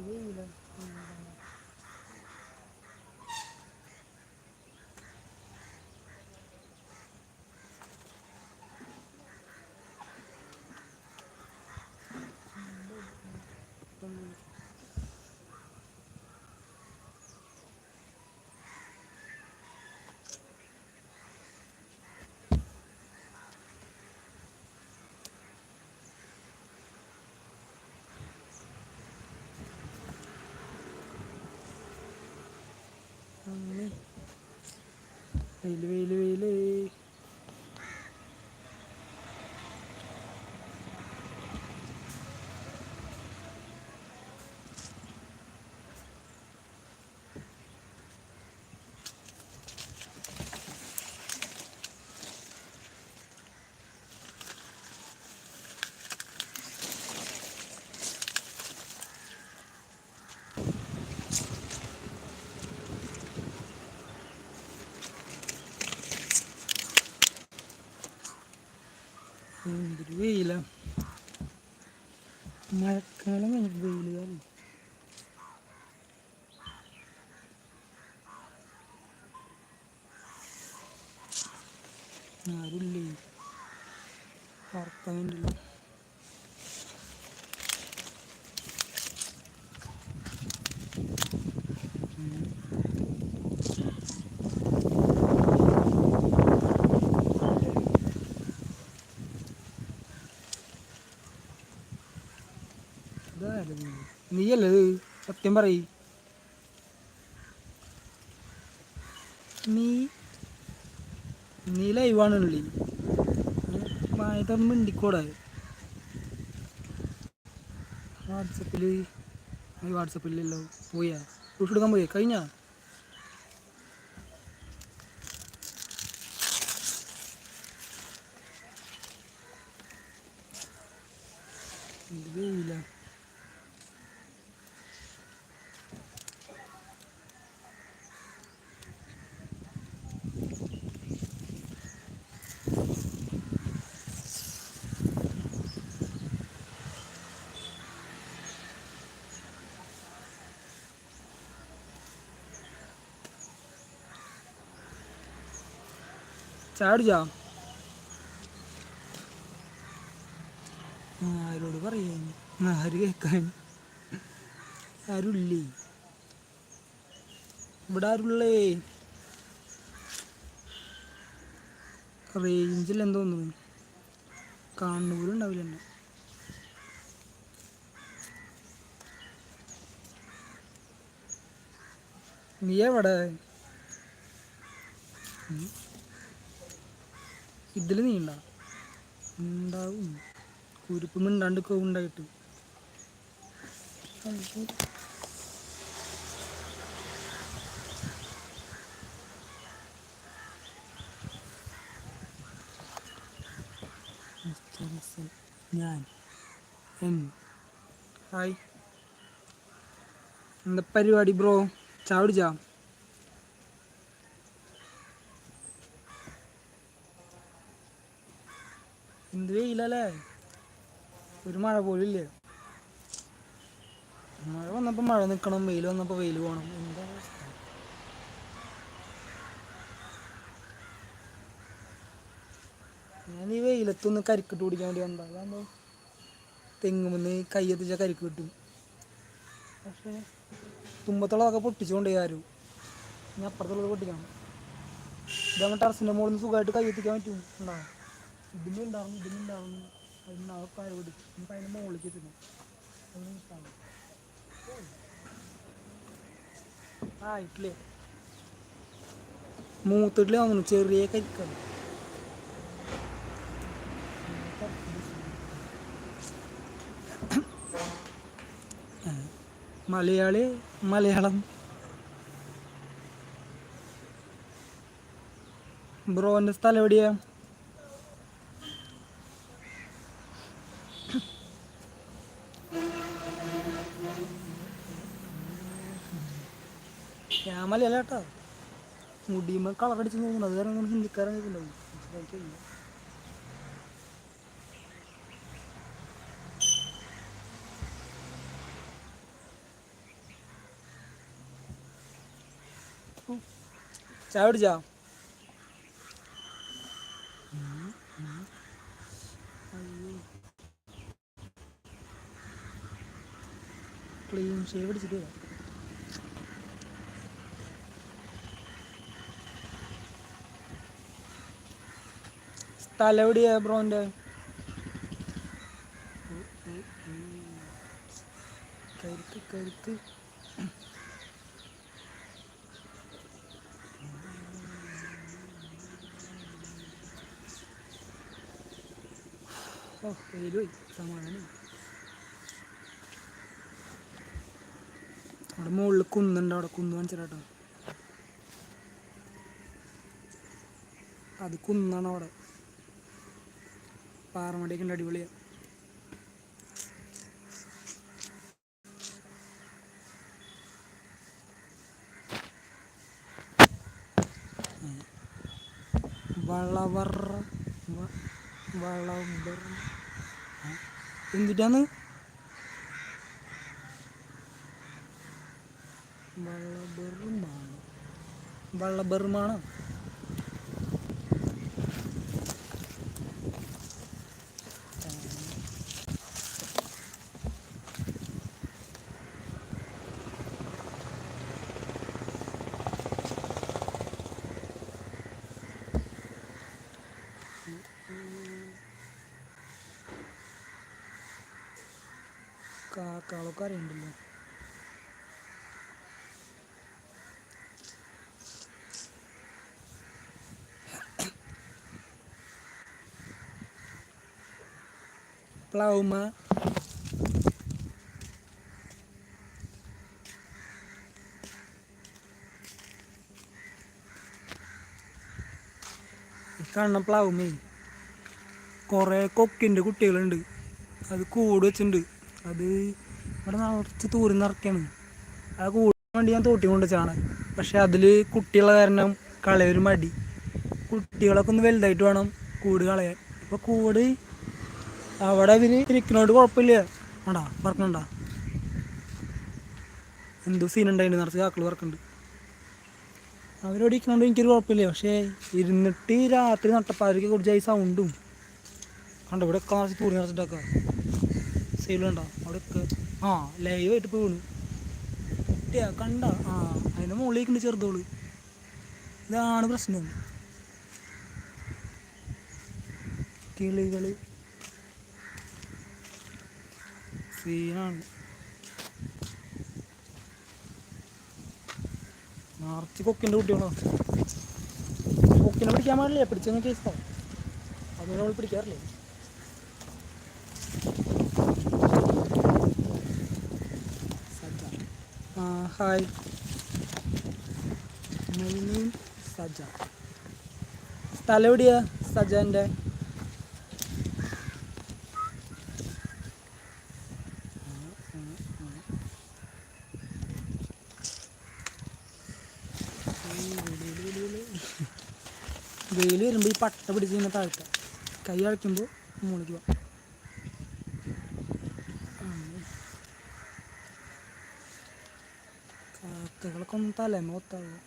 വെയില അങ്ങനെ വെയിൽ വെയിൽ വെയിൽ എന്തൊരു വെയില. മഴക്കാലം കഴിഞ്ഞിട്ട് വെയിൽ കാലം. ആരുമില്ലേ സത്യം പറയ്. നീ? നീ ലൈവാണുള്ളി വായത മിണ്ടിക്കൂടെ. വാട്സപ്പിൽ വാട്സപ്പിലല്ലോ പോയാ. പ്രൂഫ് എടുക്കാൻ പോയേ? കഴിഞ്ഞാ എന്ത് വെയിലാ ചാടിച്ചാ? ആരോട് പറയാൻ ആര് കേൾക്കാൻ ആരുമില്ലേ ഇവിടെ ആരുള്ളേ? റേഞ്ചിൽ എന്തോ തോന്നുന്നു? കാണുന്ന പോലും ഉണ്ടാവില്ല എന്നെ. നീ എവിടെ? ഇതിൽ നീ ഉണ്ടാ ഉണ്ടാവും. കുരുപ്പ് മിണ്ടാണ്ട് ഉണ്ടായിട്ട്. ഞാൻ ഹായ്. എന്താ പരിപാടി ബ്രോ? ചാവിടിച്ചാ എന്ത് വെയിലല്ലേ ഒരു മഴ പോലും ഇല്ല മഴ വന്നപ്പോൾ മഴ നിക്കണം വെയിൽ വന്നപ്പോൾ വെയിൽ പോകണം എന്താ? ഞാൻ ഈ വെയിലത്തൊന്ന് കരിക്കിട്ട് കുടിക്കാൻ വേണ്ടി വന്നതാ. അതാകുമ്പോൾ തെങ്ങുമെന്ന് എത്തിച്ചാൽ കരിക്ക് കിട്ടും. പക്ഷേ തുമ്പത്തുള്ളതൊക്കെ പൊട്ടിച്ചുകൊണ്ട് ആരും. ഞാൻ അപ്പുറത്തുള്ളത് പൊട്ടിക്കണം. ഇതങ്ങനെ ടെറസിന്റെ മുകളിൽ നിന്ന് സുഖമായിട്ട് കൈ എത്തിക്കാൻ പറ്റും ഉണ്ടാവും ഇതിന്റെ ഉണ്ടാവും ഇതിന്റെ ഉണ്ടാവും അതിനാവും കായ പിടിക്കും നമുക്ക് അതിന്റെ മുകളിലേക്ക് എത്തുന്നു അതൊന്നും ഇഷ്ടമാണ് ആ ഇട്ടില്ലേ? മൂത്തിട്ടിൽ വന്നു ചെറിയ കരിക്കാണ് മലയാളി മലയാളം. ബ്രോന്റെ സ്ഥലം എവിടെയാ? മലയല്ല കേട്ടോ മുടിയുമ്പോൾ കളർ അടിച്ചു നോക്കണം? അത് കാരണം ഹിന്ദിക്കാരൻ ഇതുണ്ടാവും ചായ കുടിച്ചാ? ക്ലീൻ ഷേവ് അടിച്ചിട്ട് സ്ഥലം എവിടെയാ ബ്രോന്റെ കരുത്ത്. കരുത്ത് അവിടെ മുകളിൽ കുന്നുണ്ട് അവിടെ കുന്ന് കാണിച്ചിട്ടോ അത് കുന്നാണ് അവിടെ. പാറമടിയൊക്കെ ഉണ്ട് അടിപൊളിയാണ് വളവർ വളവർ. എന്തിട്ടാന്ന്? വള്ളബെറുമാണ് വള്ളബെറുമാണ് കാക്കാളൊക്കെ അറിയണ്ടല്ലോ പ്ലൗമ കാണുന്ന പ്ലൗമേ കുറേ കൊക്കിന്റെ കുട്ടികളുണ്ട്. അത് കൂട് വെച്ചിട്ടുണ്ട്. അത് ഇവിടെ നിറച്ച് തൂരി നിറയ്ക്കാണ്. ആ കൂട് വേണ്ടി ഞാൻ തോട്ടി കൊണ്ട് പക്ഷെ അതിൽ കുട്ടികളെ കാരണം കളയൊരു മടി. കുട്ടികളൊക്കെ ഒന്ന് വലുതായിട്ട് വേണം കൂട് കളയാൻ. ഇപ്പോൾ കൂട് അവിടെ ഇതിന് ഇരിക്കുന്നോണ്ട് കുഴപ്പമില്ല. വേണ്ടാ പറക്കണ്ട എന്തോ സീൻ ഉണ്ടായിട്ട് നിറച്ച് കാക്കൾ പറക്കുന്നുണ്ട് അവരോട് ഇരിക്കുന്നോണ്ട് എനിക്കൊരു കുഴപ്പമില്ല. പക്ഷേ ഇരുന്നിട്ട് രാത്രി നട്ടപ്പാതിരിക്ക് കുറിച്ച് ഈ സൗണ്ടും കണ്ടോ? ഇവിടെ ഒക്കെ നിറച്ച് തൂറി നിറച്ചിട്ടൊക്കെ സൈഡിലുണ്ടോ അവിടെയൊക്കെ ആ ലൈവായിട്ട് ഇപ്പോൾ വീണു. കുട്ടിയാ കണ്ട? ആ അതിന്റെ മുകളിലേക്കുണ്ട് ചെറുതോൾ. ഇതാണ് പ്രശ്നം. കിളികൾ സീനാണ്. മാർച്ച് കൊക്കിന്റെ കുട്ടിയാണോ? കൊക്കിനെ പിടിക്കാൻ പാടില്ലേ? പിടിച്ചെന്ന് കേസാവും അതുകൊണ്ട് നമ്മൾ പിടിക്കാറില്ലേ? ആ ഹായ് സജ്ജ. സ്ഥലം എവിടെയാ സജന്റെ വെയിൽ വരുമ്പോൾ ഈ പട്ട പിടിച്ച് ഇങ്ങനെ താഴ്ത്താം. കൈ അഴയ്ക്കുമ്പോൾ മുകളിലേക്ക് പോവാം. കാക്കകളൊക്കെ ഒന്ന് തലേമ ഒത്താവും.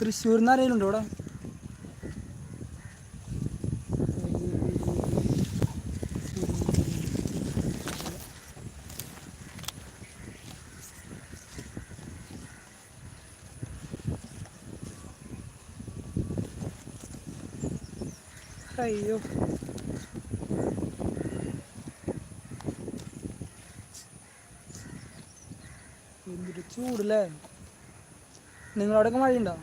തൃശ്ശൂരിൽ നിന്ന് ആരെങ്കിലും ഇവിടെ അയ്യോ എന്തൊരു ചൂടല്ലേ? നിങ്ങളവിടെയൊക്കെ മഴയുണ്ടോ?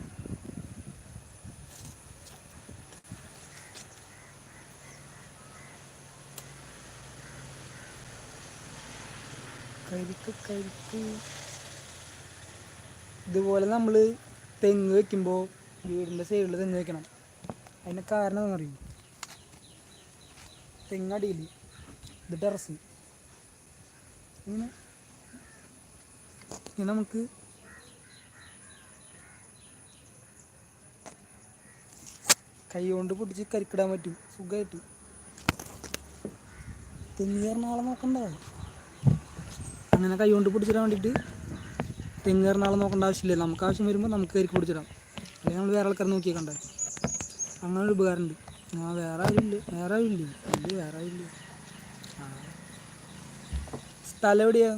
കരിക്ക് കരിക്ക്. ഇതുപോലെ നമ്മൾ തെങ്ങ് വെക്കുമ്പോൾ വീടിന്റെ സൈഡിൽ തെങ്ങ് വെക്കണം. അതിന് കാരണം എന്താണെന്ന് അറിയും തെങ്ങടിയിൽ ഇത് ടെറസ്. ഇങ്ങനെ. നമുക്ക് കൈ കൊണ്ട് പിടിച്ച് കരിക്കിടാൻ പറ്റും. സുഖമായിട്ട് തെങ്ങ് കയറുന്ന ആളെ നോക്കണ്ട. അങ്ങനെ കൈ കൊണ്ട് പിടിച്ചിടാൻ വേണ്ടിയിട്ട് തെങ്ങ് കയറുന്ന നോക്കേണ്ട ആവശ്യമില്ല. നമുക്ക് ആവശ്യം വരുമ്പോൾ നമുക്ക് കയറി പിടിച്ചിടാം. അല്ലെങ്കിൽ നമ്മൾ വേറെ ആൾക്കാർ നോക്കിയേക്കണ്ടേ? കണ്ടേ അങ്ങനെ ഒരു ഉപകാരമുണ്ട്. ആ വേറെ ആരുമില്ല വേറെ ആരുമില്ല ഇല്ല വേറെ ആരുമില്ല ആ. സ്ഥലം എവിടെയാ?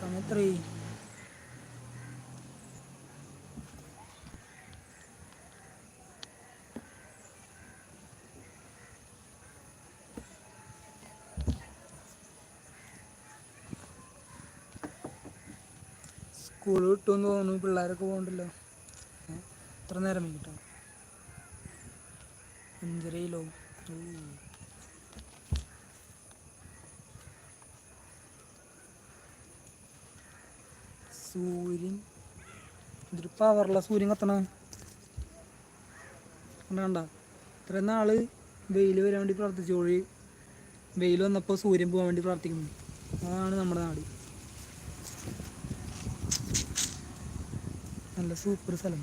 സമയത്രേ സ്കൂൾ വിട്ടുമെന്ന് തോന്നുന്നു. പിള്ളേരൊക്കെ പോകണ്ടല്ലോ? എത്ര നേരം വൈകിട്ടോ? അഞ്ചരയിലോ Uh. സൂര്യൻ. ഇതൊരു പവറുള്ള സൂര്യൻ കത്തണ കണ്ട ഇത്ര നാൾ വെയിൽ വരാൻ വേണ്ടി പ്രാർത്ഥിച്ചു. പ്രാർത്ഥിച്ചോഴി വെയിൽ വന്നപ്പോൾ സൂര്യൻ പോകാൻ വേണ്ടി പ്രാർത്ഥിക്കുന്നു. അതാണ് നമ്മുടെ നാട്. നല്ല സൂപ്പർ സ്ഥലം.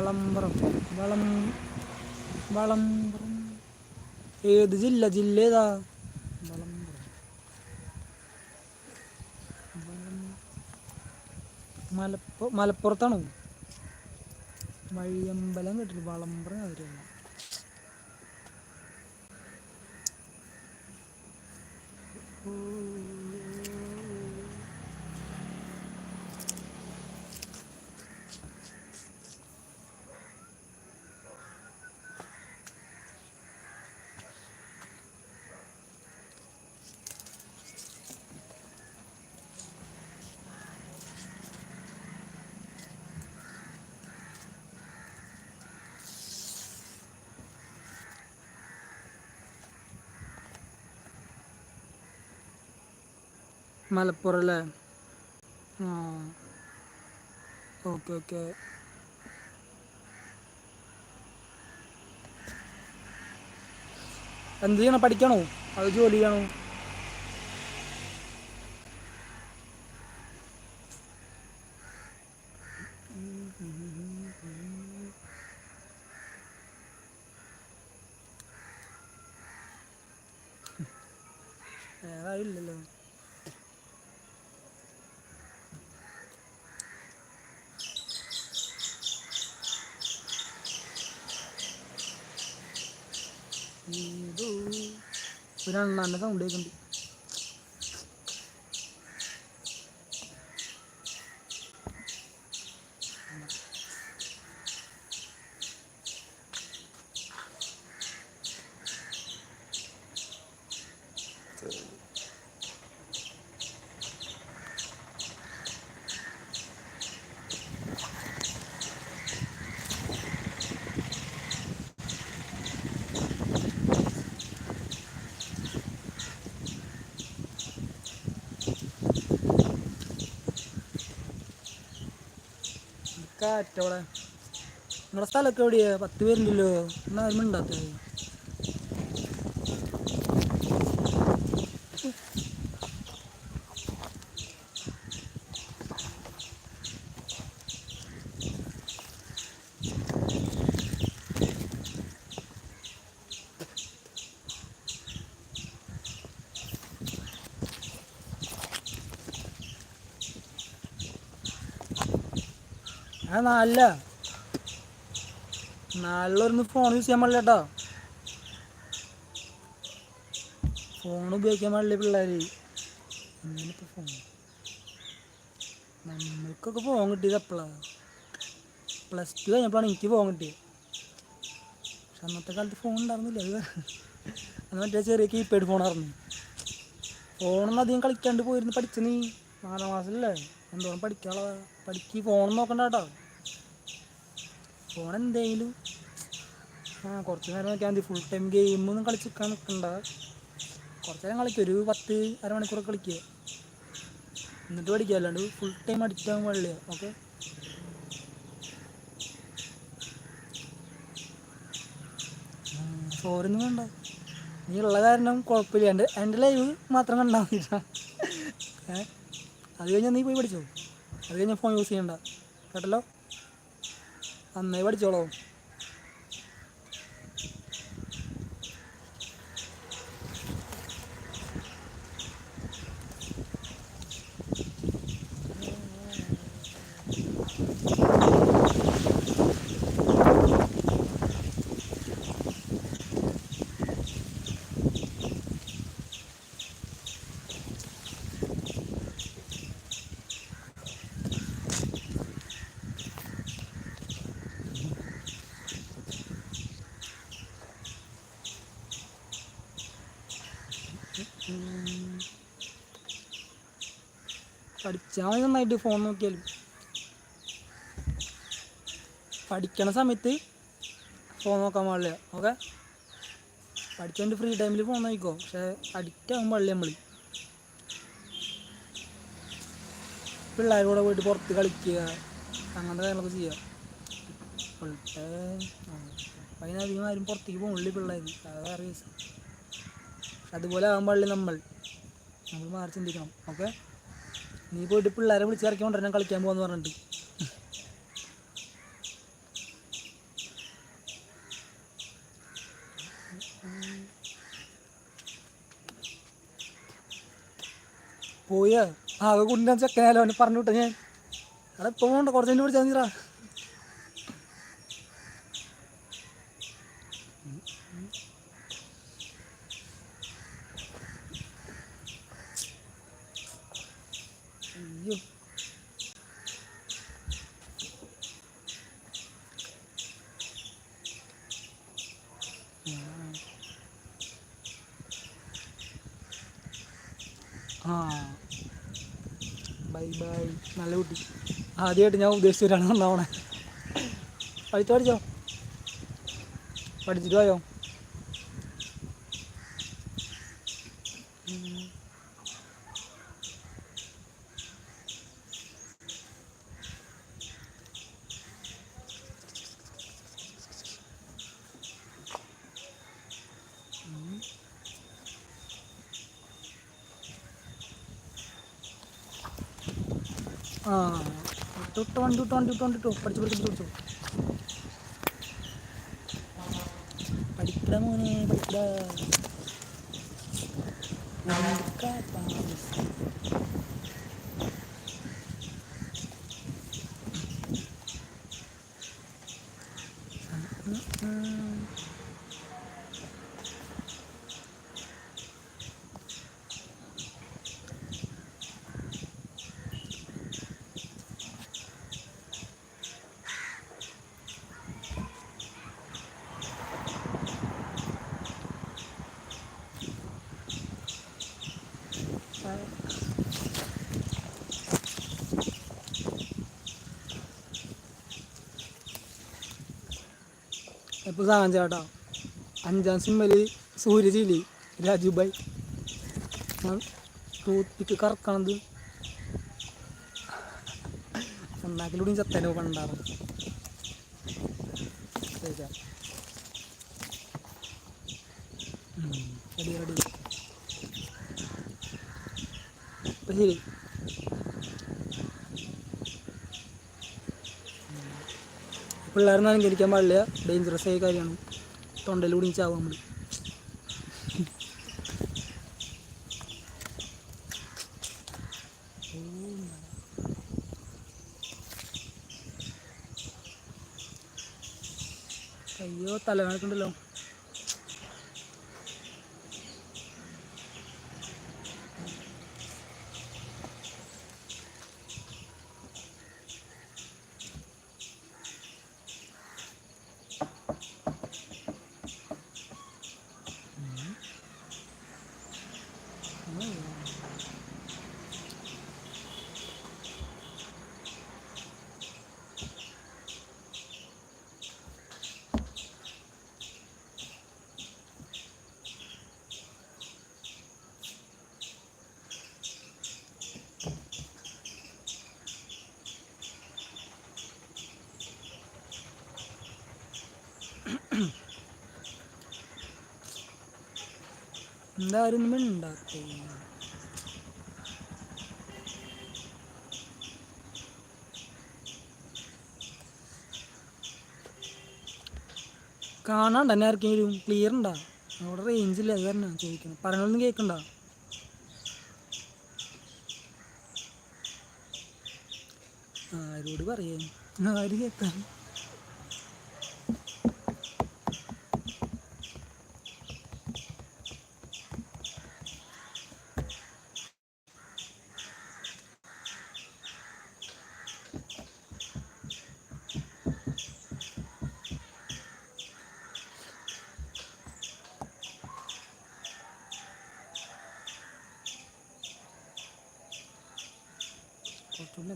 വളമ്പ്രം. വളം വളമ്പ്രം. ഏത് ജില്ല ജില്ല ഏതാ മലപ്പുറം മലപ്പുറത്താണോ? വഴിയമ്പലം കേട്ടിട്ട് വളമ്പ്രം അവരാണ് മലപ്പുറം അല്ലേ ആ. Okay okay. എന്ത് ചെയ്യണം? പഠിക്കണോ? അത് ജോലി ചെയ്യണോ വേറെ ആരുമില്ലല്ലോ ഒരു അണ്ണാന്റെ സൗണ്ട് കേൾക്കുന്നുണ്ട് കാറ്റവിടെ നിങ്ങളുടെ സ്ഥലമൊക്കെ എവിടെയാ? പത്ത് പേരുണ്ടല്ലോ എന്നാ വരുമ്പോൾ മിണ്ടാത്തത് ആ നാലില. നാലിലൊന്ന് ഫോൺ യൂസ് ചെയ്യാൻ പാടില്ല കേട്ടോ ഫോൺ ഉപയോഗിക്കാൻ പാടില്ല പിള്ളേര്? ഫോൺ നമ്മൾക്കൊക്കെ ഫോൺ കിട്ടിയത് എപ്പോഴാണ് പ്ലസ് ടു കഴിഞ്ഞപ്പോഴാണ് എനിക്ക് ഫോൺ കിട്ടിയത്. പക്ഷെ അന്നത്തെ കാലത്ത് ഫോൺ ഉണ്ടായിരുന്നില്ല. അത് അന്ന് മറ്റേ ചെറിയ കീപാഡ് ഫോണായിരുന്നു ഫോണൊന്നും അധികം കളിക്കാണ്ട് പോയിരുന്നു പഠിച്ചു നീ? നാലാം ക്ലാസ്സിലല്ലേ എന്തോരം പഠിക്കാനുള്ളതാ? പഠിക്ക് ഫോൺ നോക്കണ്ട കേട്ടോ ഫോൺ എന്തെങ്കിലും ആ കുറച്ച് നേരം നോക്കിയാൽ മതി. ഫുൾ ടൈം ഗെയിമൊന്നും കളിച്ചിരിക്കാൻ നിൽക്കണ്ട കുറച്ച് നേരം കളിക്കുക ഒരു പത്ത് അരമണിക്കൂർ കളിക്കുക എന്നിട്ട് പഠിക്കുക അല്ലാണ്ട് ഫുൾ ടൈം അഡിക്റ്റ് ആകുമ്പോൾ പാടില്ല. ഓക്കെ? ചോറൊന്നും വേണ്ട. നീ ഉള്ള കാരണം കുഴപ്പമില്ല. എന്റെ എന്റെ ലൈവ് മാത്രം കണ്ടാൽ മതി. അത് കഴിഞ്ഞാൽ നീ പോയി പഠിച്ചോ? അത് കഴിഞ്ഞാൽ ഫോൺ യൂസ് ചെയ്യണ്ട. കേട്ടല്ലോ? നന്നായി പഠിച്ചോളോ. പഠിച്ചാൽ നന്നായിട്ട് ഫോൺ നോക്കിയാലും. പഠിക്കണ സമയത്ത് ഫോൺ നോക്കാൻ പാടില്ല ഓക്കെ പഠിച്ചതിന്റെ ഫ്രീ ടൈമിൽ ഫോൺ നോക്കിക്കോ പക്ഷേ അഡിക്റ്റ് ആകുമ്പോൾ പാടില്ല നമ്മൾ പിള്ളേരുടെ കൂടെ പോയിട്ട് പുറത്ത് കളിക്കുക അങ്ങനത്തെ കാര്യങ്ങളൊക്കെ ചെയ്യുക. പിള്ളേ അതിനധികം ആരും പുറത്തേക്ക് പോകണില്ല പിള്ളേർ അത് കേസ് അതുപോലെ ആകാൻ പാടില്ല നമ്മൾ. നമ്മൾ മാറി ചിന്തിക്കണം. ഓക്കെ? നീ പോയിട്ട് പിള്ളേരെ ഞാൻ കളിക്കാൻ പോകാന്ന് പറഞ്ഞിട്ട്. പോയ. ആകെ കൊണ്ടുവരാൻ ചെക്കനാലോ അവനെ പറഞ്ഞു വിട്ട ഞാൻ അവിടെ ഇപ്പോൾ പോകണ്ട കുറച്ച് കഴിഞ്ഞ് നീറാ അയ്യോ ആ ബൈ നല്ല കുട്ടി. ആദ്യമായിട്ട് ഞാൻ ഉദ്ദേശിച്ച ഒരാൾ നന്നാവണേ. പഠിച്ചോ പഠിച്ചോ? പഠിച്ചിട്ട് ആ വണ്ടി വിട്ടോ വണ്ടി വിട്ടോ പഠിച്ചു പഠിച്ചു പഠിച്ചു. പഠിക്കട മോനെ പഠിക്കട. സാധനം ചേട്ടാ. അഞ്ചാം സിമ്മൽ സൂര്യജിലി രാജു ഭായ് ഞാൻ ടൂത്തിക്ക് കറക്കണത്. ഒന്നാക്കിലൂടെയും ചത്തനോ പണ്ടാറ്. ശരി. പിള്ളേരൊന്നും അലങ്കരിക്കാൻ പാടില്ല. ഡേഞ്ചറസ് ആയ കാര്യമാണ്. തൊണ്ടയിലൂടെ ചാവും നമ്മൾ അയ്യോ തലവേണക്കുണ്ടല്ലോ. എന്തായാലും ഉണ്ടാക്കും കാണാണ്ട എന്നെ ആർക്കെങ്കിലും ക്ലിയർ ഉണ്ടാ? അവിടെ റേഞ്ച് ഇല്ല? അത് തന്നെ ചോദിക്കണം. പറഞ്ഞൊന്നും കേൾക്കണ്ട. ആരോട് പറയാൻ ആര് കേൾക്കാൻ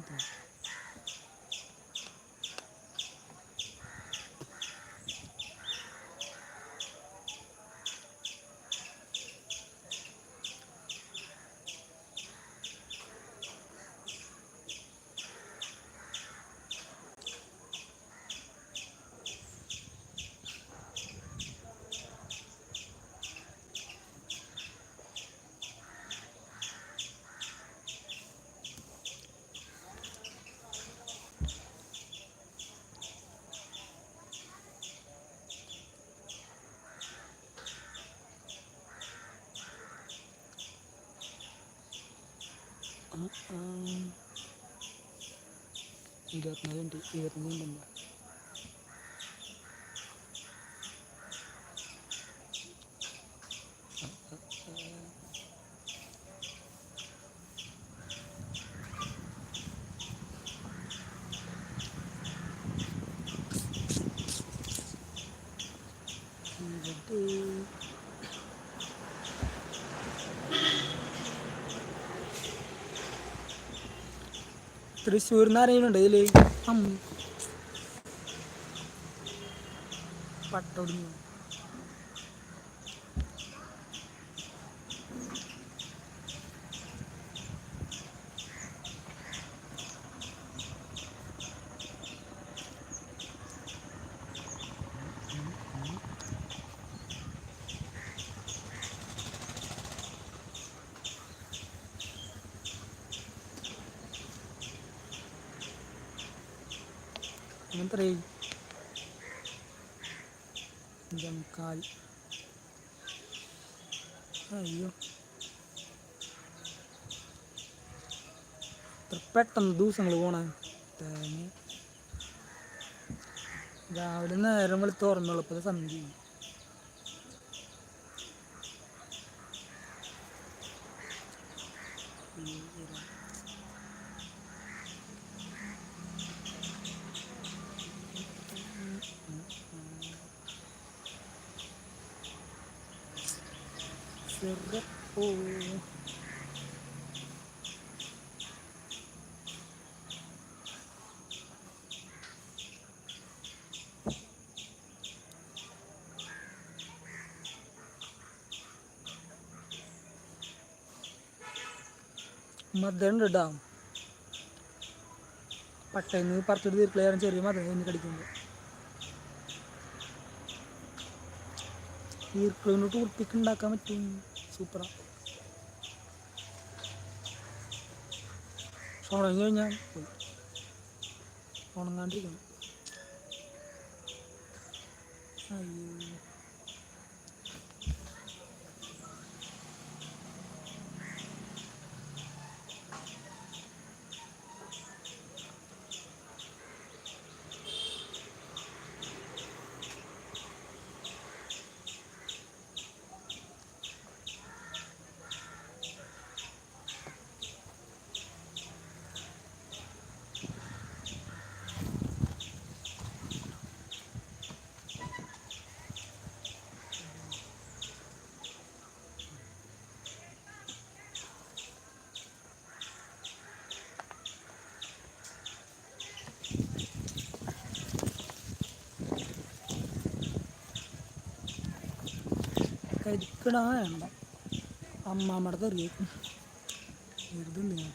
До побачення. tidak nanya Ingat nanti. തൃശ്ശൂരിന്ന് ആരെങ്കിലും ഉണ്ട് പട്ടൊടിഞ്ഞു. അങ്ങനത്തെ ജംകാൽ അയ്യോ. ഇത്ര പെട്ടെന്ന് ദിവസങ്ങൾ പോണേ. തേങ്ങ. രാവിലെ നേരം വെളുത്ത് ഓർമ്മയുള്ളപ്പോൾ സന്ധ്യ ചെറുപ്പോ ഡാം കേട്ടോ പട്ടയെന്ന് പറിച്ചിട്ട് തീർക്കളയാണ് ചെറിയ മധുരം എന്ന് കടിക്കുമ്പോൾ ഈർക്കളിനോട്ട് ഉറുപ്പിക്ക് ഉണ്ടാക്കാൻ സൂപ്പറാ ഉണങ്ങി കഴിഞ്ഞാൽ ഉണങ്ങാണ്ടിരിക്കണം അയ്യോ കരിക്കണ വേണ്ട. അമ്മാമ്മയുടെ തെറിയേക്കും വെറുതെ ഞാൻ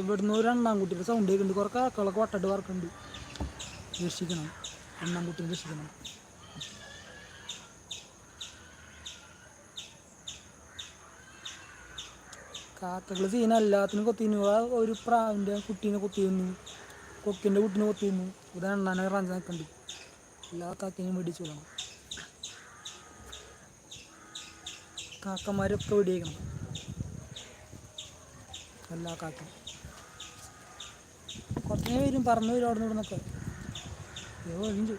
ഇവിടുന്ന് ഒരു അണ്ണാൻകുട്ടിയുടെ സൗണ്ട് കേൾക്കുന്നുണ്ട്. കുറേ കാക്കളൊക്കെ വട്ടട്ട് വറക്കുന്നുണ്ട് രക്ഷിക്കണം അണ്ണാൻകുട്ടിയെ രക്ഷിക്കണം കാക്കകൾ സീന എല്ലാത്തിനും കൊത്തിന്നു ആ ഒരു പ്രാവിന്റെ കുട്ടീനെ കൊത്തിയിരുന്നു കൊക്കിന്റെ കുട്ടീനെ കൊത്തിയിരുന്നു ഇവിടെ എണ്ണാനെ റാഞ്ച് നിൽക്കുന്നുണ്ട്. എല്ലാ കാക്കയും മേടിച്ചു വിടണം കാക്കന്മാരൊക്കെ വെടിയേക്കണം എല്ലാ കാക്കും കുറച്ചേ വരും പറഞ്ഞു വരും അവിടെ നിന്ന് ഇവിടുന്നൊക്കെ ഒഴിഞ്ഞു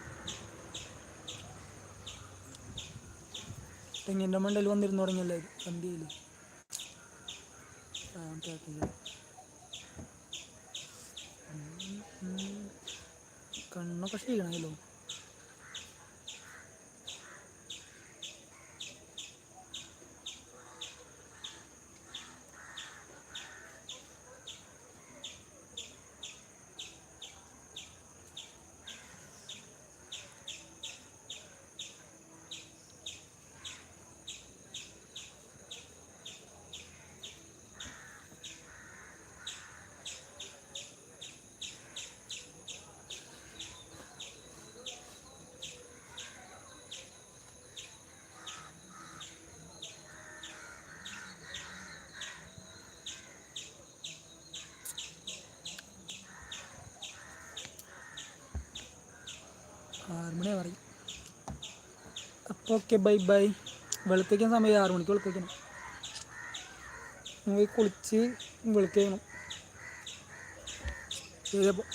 തെങ്ങിന്റെ മണ്ടയിൽ വന്നിരുന്നു തുടങ്ങിയല്ലേ വണ്ടിയിൽ കണ്ണൊക്കെ ക്ഷീണമല്ലോ ആറ് മണി പറയും. അപ്പോൾ ഓക്കെ ബൈ ബൈ വെളുപ്പിക്കാൻ സമയം ആറ് മണിക്ക് വെളുപ്പിക്കണം. പോയി കുളിച്ച് വെളുത്തേക്കണം ശരി അപ്പോൾ